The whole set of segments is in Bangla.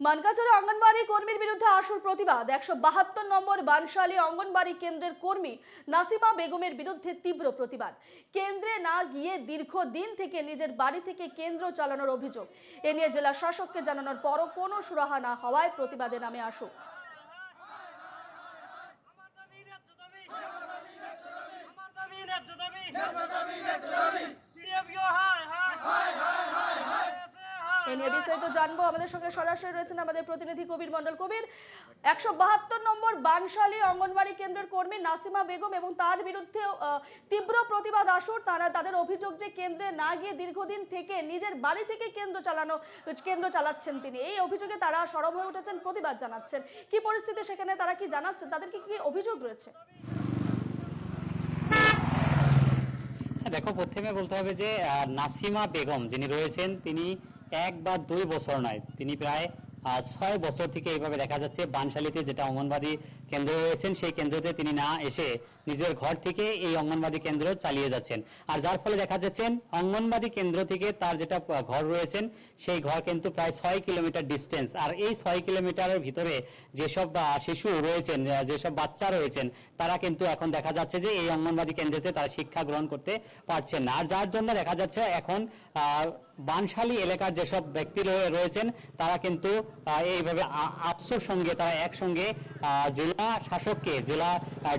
মানকাচরে অঙ্গনবাড়ি কর্মীর বিরুদ্ধে আসল প্রতিবাদ। একশো বাহাত্তর নম্বর বানশালী অঙ্গনবাড়ি কেন্দ্রের কর্মী নাসিমা বেগমের বিরুদ্ধে তীব্র প্রতিবাদ। কেন্দ্রে না গিয়ে দীর্ঘ দিন থেকে নিজের বাড়ি থেকে কেন্দ্র চালানোর অভিযোগ। এ নিয়ে জেলা শাসককে জানানোর পরও কোনো সুরাহা না হওয়ায় প্রতিবাদে নামে আসুক আমার দাবি ন্যায্য দাবি আমার দাবি ন্যায্য দাবি CDFO হায় হায় হায় হায় হায় হায় এ বিস্তারিত জানব। আমাদের সঙ্গে সরাসরি রয়েছেন আমাদের প্রতিনিধি কবির মন্ডল কবির, একশো বাহাত্তর নম্বর বানশালী অঙ্গনবাড়ি কেন্দ্রের কর্মী নাসিমা বেগম এবং তার বিরুদ্ধে তীব্র প্রতিবাদ আসর। তারা তাদের অভিযোগ যে কেন্দ্রে না গিয়ে দীর্ঘদিন থেকে নিজের বাড়ি থেকে কেন্দ্র চালানো, কেন্দ্র চালাচ্ছেন তিনি। এই অভিযোগে তারা সরব হয়ে উঠেছেন, প্রতিবাদ জানাচ্ছেন। কি পরিস্থিতি সেখানে তারা কি জানাচ্ছেন? তাদের কি কি অভিযোগ রয়েছে? দেখো, প্রথমে বলতে হবে যে নাসিমা বেগম যিনি রয়েছেন, তিনি এক বা দুই বছর নয়। তিনি প্রায় ছয় বছর থেকে এইভাবে দেখা যাচ্ছে। বানশালিতে যেটা অঙ্গনবাদী কেন্দ্র রয়েছেন, সেই কেন্দ্রতে তিনি না এসে নিজের ঘর থেকে এই অঙ্গনবাদী কেন্দ্র চালিয়ে যাচ্ছেন। আর যার ফলে দেখা যাচ্ছেন অঙ্গনবাদী কেন্দ্র থেকে তার যেটা ঘর রয়েছেন, সেই ঘর কিন্তু প্রায় ছয় কিলোমিটার ডিস্টেন্স আর এই ছয় কিলোমিটারের ভিতরে যেসব শিশু রয়েছেন যেসব বাচ্চা রয়েছেন, তারা কিন্তু এখন দেখা যাচ্ছে যে এই অঙ্গনবাদী কেন্দ্রতে তারা শিক্ষা গ্রহণ করতে পারছেন না। আর যার জন্য দেখা যাচ্ছে এখন বানশালী এলাকার যেসব ব্যক্তি রয়েছেন, তারা কিন্তু এইভাবে আ- সঙ্গে তারা একসঙ্গে জেলা শাসককে, জেলা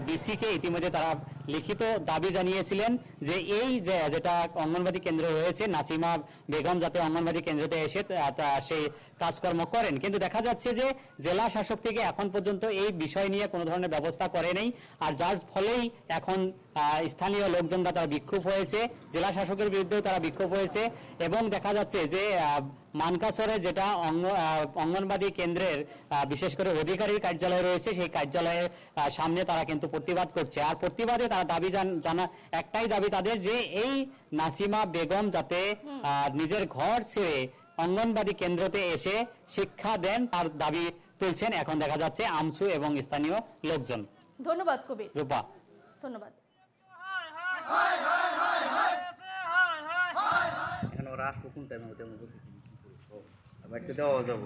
ডিসিকে ইতিমধ্যে মাঝে তারা লিখিত দাবি জানিয়েছিলেন যে এই যে, যেটা অঙ্গনবাদী কেন্দ্র রয়েছে, নাসিমা বেগম যাতে অঙ্গনবাদী কেন্দ্রতে এসে সেই কাজকর্ম করেন। কিন্তু দেখা যাচ্ছে যে জেলা শাসক থেকে এখন পর্যন্ত এই বিষয় নিয়ে কোনো ধরনের ব্যবস্থা করে নেই। আর যার ফলেই এখন স্থানীয় লোকজনরা তারা বিক্ষোভ হয়েছে, জেলা শাসকের বিরুদ্ধেও তারা বিক্ষোভ হয়েছে। এবং দেখা যাচ্ছে যে মানকাসরে যেটা অঙ্গ অঙ্গনবাদী কেন্দ্রের বিশেষ করে অধিকারীর কার্যালয় রয়েছে, সেই কার্যালয়ের সামনে তারা কিন্তু প্রতিবাদ করছে। আর প্রতিবাদে তার দাবি জানা একটাই দাবি তাদের যে এই নাসিমা বেগম যাতে নিজের ঘর ছেড়ে অঙ্গনবাড়ি কেন্দ্রতে এসে শিক্ষা দেন তার দাবি তুলছেন। এখন দেখা যাচ্ছে আমসু এবং স্থানীয় লোকজন। ধন্যবাদ কবি রূপা। ধন্যবাদ। এখন ওরা কোন টাইমে বাড়িতে দেওয়া যাব।